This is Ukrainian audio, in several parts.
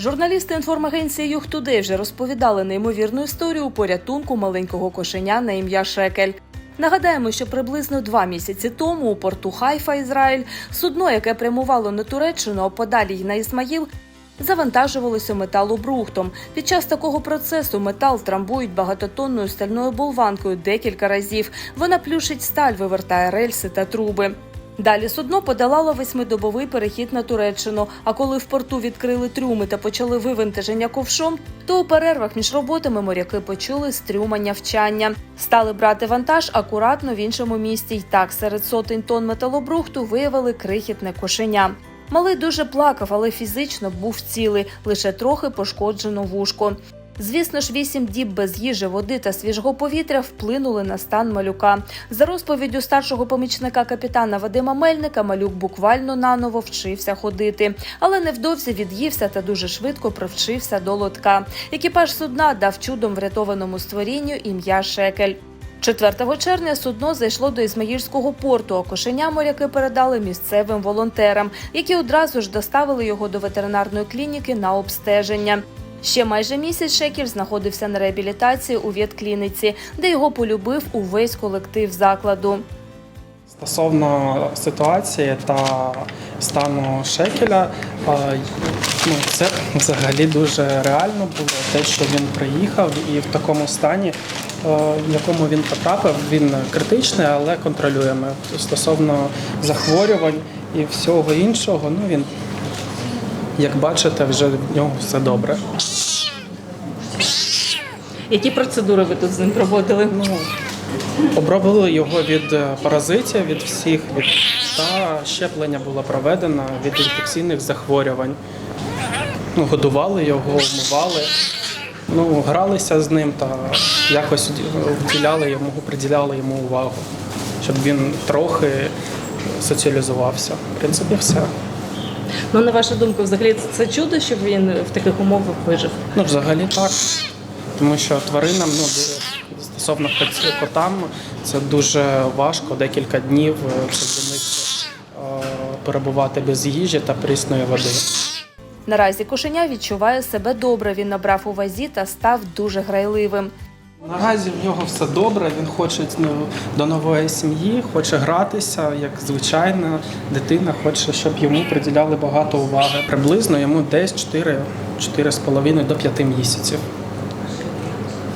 Журналісти інформагенції Юг вже розповідали неймовірну історію порятунку маленького кошеня на ім'я Шекель. Нагадаємо, що приблизно два місяці тому у порту Хайфа, Ізраїль, судно, яке прямувало на Туреччину, а подалі й на Ісмаїл, завантажувалося металобрухтом. Під час такого процесу метал трамбують багатотонною стальною болванкою декілька разів. Вона плющить сталь, вивертає рельси та труби. Далі судно подолало восьмидобовий перехід на Туреччину. А коли в порту відкрили трюми та почали вивантаження ковшом, то у перервах між роботами моряки почули стрюмання вчання. Стали брати вантаж акуратно в іншому місті. й так серед сотень тонн металобрухту виявили крихітне кошеня. Малий дуже плакав, але фізично був цілий, лише трохи пошкоджено вушко. Звісно ж, вісім діб без їжі, води та свіжого повітря вплинули на стан малюка. За розповіддю старшого помічника капітана Вадима Мельника, малюк буквально наново вчився ходити, але невдовзі від'ївся та дуже швидко привчився до лотка. Екіпаж судна дав чудом врятованому створінню ім'я Шекель. 4 червня судно зайшло до Ізмаїльського порту, а кошеня моряки передали місцевим волонтерам, які одразу ж доставили його до ветеринарної клініки на обстеження. Ще майже місяць Шекіль знаходився на реабілітації у ветклініці, де його полюбив увесь колектив закладу. Стосовно ситуації та стану шекеля, ну, це взагалі дуже реально було те, що він приїхав і в такому стані, е, в якому він потрапив, він критичний, але контролюємий. Стосовно захворювань і всього іншого, ну він, як бачите, вже в нього все добре. Які процедури ви тут з ним проводили? Ну, обробили його від е, паразитів, від всіх, від та щеплення було проведено від інфекційних захворювань. Ну, годували його, вмивали, ну, гралися з ним та якось вділяли йому, приділяли йому увагу, щоб він трохи соціалізувався. В принципі, все. Ну, на вашу думку, взагалі це чудо, що він в таких умовах вижив. Ну, взагалі так. Тому що тваринам, ну, стосовно кот- котам, це дуже важко декілька днів е, це для них е, перебувати без їжі та прісної води. Наразі кошеня відчуває себе добре. Він набрав у вазі та став дуже грайливим. Наразі в нього все добре, він хоче ну, до нової сім'ї, хоче гратися, як звичайна дитина, хоче, щоб йому приділяли багато уваги. Приблизно йому десь 4, 4,5 до 5 місяців.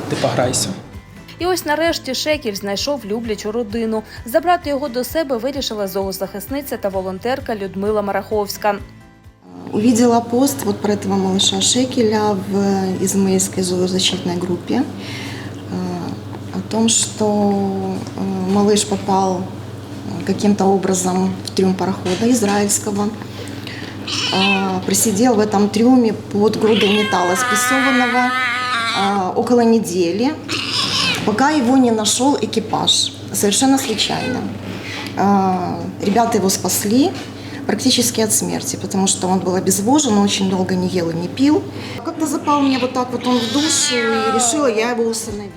Ти пограйся. І ось нарешті Шекіль знайшов люблячу родину. Забрати його до себе вирішила зоозахисниця та волонтерка Людмила Мараховська. Увидела пост вот про этого малыша Шекеля в измаильской зоозащитной группе э, О том, что э, малыш попал э, каким-то образом в трюм парохода израильского, э, просидел в этом трюме под грудой металла спрессованного э, около недели, пока его не нашел экипаж, совершенно случайно. Э, Ребята его спасли практически от смерти, потому что он был обезвожен, очень долго не ел и не пил. Как-то запал мне вот так вот он в душу, и решила я его усыновить.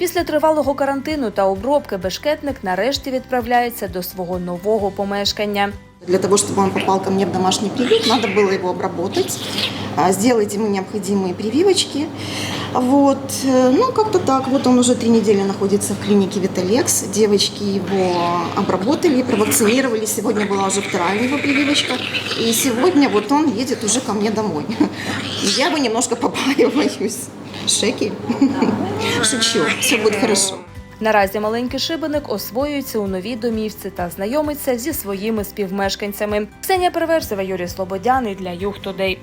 Після тривалого карантину та обробки бешкетник нарешті відправляється до свого нового помешкання. Для того, чтобы он попал ко мне в домашний приют, надо было его обработать, а, сделать ему необходимые прививочки. Вот. э, Ну, как-то так. Вот он уже три недели находится в клинике Виталекс. Девочки его обработали, провакцинировали. Сегодня была уже вторая у него прививочка. И сегодня вот он едет уже ко мне домой. И Я его немножко побаиваюсь. Шекель. Шучу. Все буде хорошо. Наразі маленький шибеник освоюється у новій домівці та знайомиться зі своїми співмешканцями. Ксенія Переверзева, Юрій Слободяний для Юг Тудей.